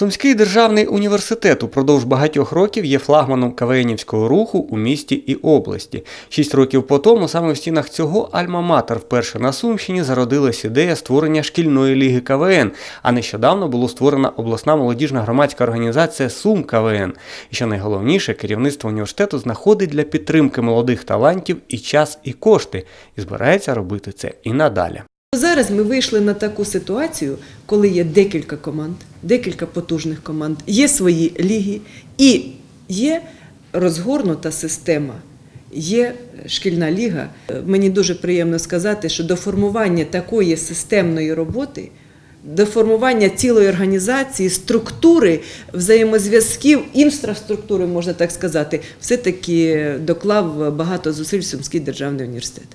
Сумський державний університет упродовж багатьох років є флагманом КВНівського руху у місті і області. Шість років по тому саме в стінах цього Альма-Матер вперше на Сумщині зародилась ідея створення шкільної ліги КВН, а нещодавно було створена обласна молодіжна громадська організація Сум КВН. І що найголовніше, керівництво університету знаходить для підтримки молодих талантів і час, і кошти, і збирається робити це і надалі. Зараз ми вийшли на таку ситуацію, коли є декілька команд, декілька потужних команд, є свої ліги і є розгорнута система. Є шкільна ліга. Мені дуже приємно сказати, що до формування такої системної роботи, до формування цілої організації, структури, взаємозв'язків, інфраструктури, можна так сказати, все-таки доклав багато зусиль Сумський державний університет.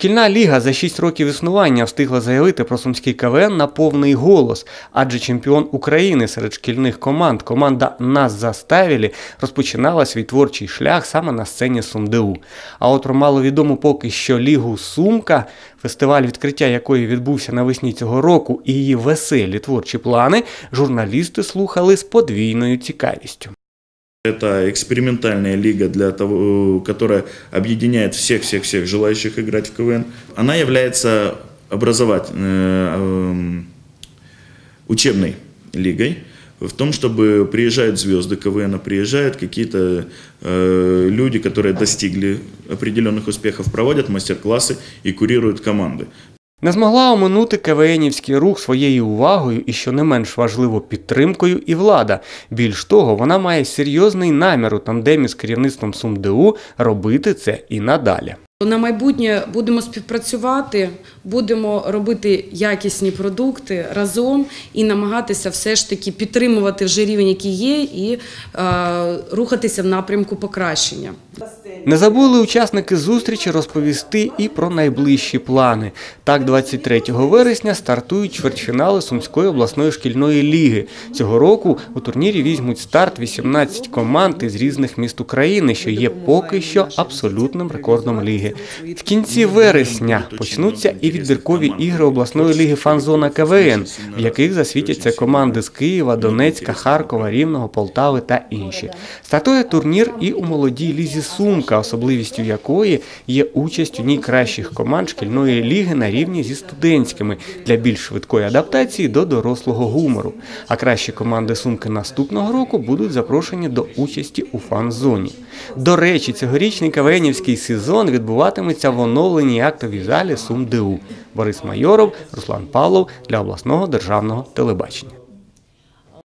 Шкільна ліга за 6 років існування встигла заявити про сумський КВН на повний голос, адже чемпіон України серед шкільних команд, команда Нас заставілі розпочинала свій творчий шлях саме на сцені СумДУ. А от про маловідому поки що лігу Сумка, фестиваль відкриття якої відбувся навесні цього року, і її веселі творчі плани, журналісти слухали з подвійною цікавістю. Это экспериментальная лига, для того, которая объединяет всех-всех-всех желающих играть в КВН. Она является образовать, э, эм, учебной лигой в том, чтобы приезжают звезды КВН, приезжают какие-то э, люди, которые достигли определенных успехов, проводят мастер-классы и курируют команды. Не змогла оминути КВНівський рух своєю увагою і, що не менш важливо, підтримкою і влада. Більш того, вона має серйозний намір у тандемі з керівництвом СумДУ робити це і надалі. На майбутнє будемо співпрацювати, будемо робити якісні продукти разом і намагатися все ж таки підтримувати вже рівень, який є, і е, рухатися в напрямку покращення. Не забули учасники зустрічі розповісти і про найближчі плани. Так, 23 вересня стартують чвертьфінали Сумської обласної шкільної ліги. Цього року у турнірі візьмуть старт 18 команд із різних міст України, що є поки що абсолютним рекордом ліги. В кінці вересня почнуться і відбіркові ігри обласної ліги Фанзона КВН, в яких засвітяться команди з Києва, Донецька, Харкова, Рівного, Полтави та інші. Стартує турнір і у молодій лізі Сумка, особливістю якої є участь у ній кращих команд шкільної ліги на рівні зі студентськими для більш швидкої адаптації до дорослого гумору. А кращі команди Сумки наступного року будуть запрошені до участі у фан-зоні. До речі, цьогорічний КВНівський сезон відбуватиметься в оновленій актовій залі СумДУ. Борис Майоров, Руслан Павлов для обласного державного телебачення.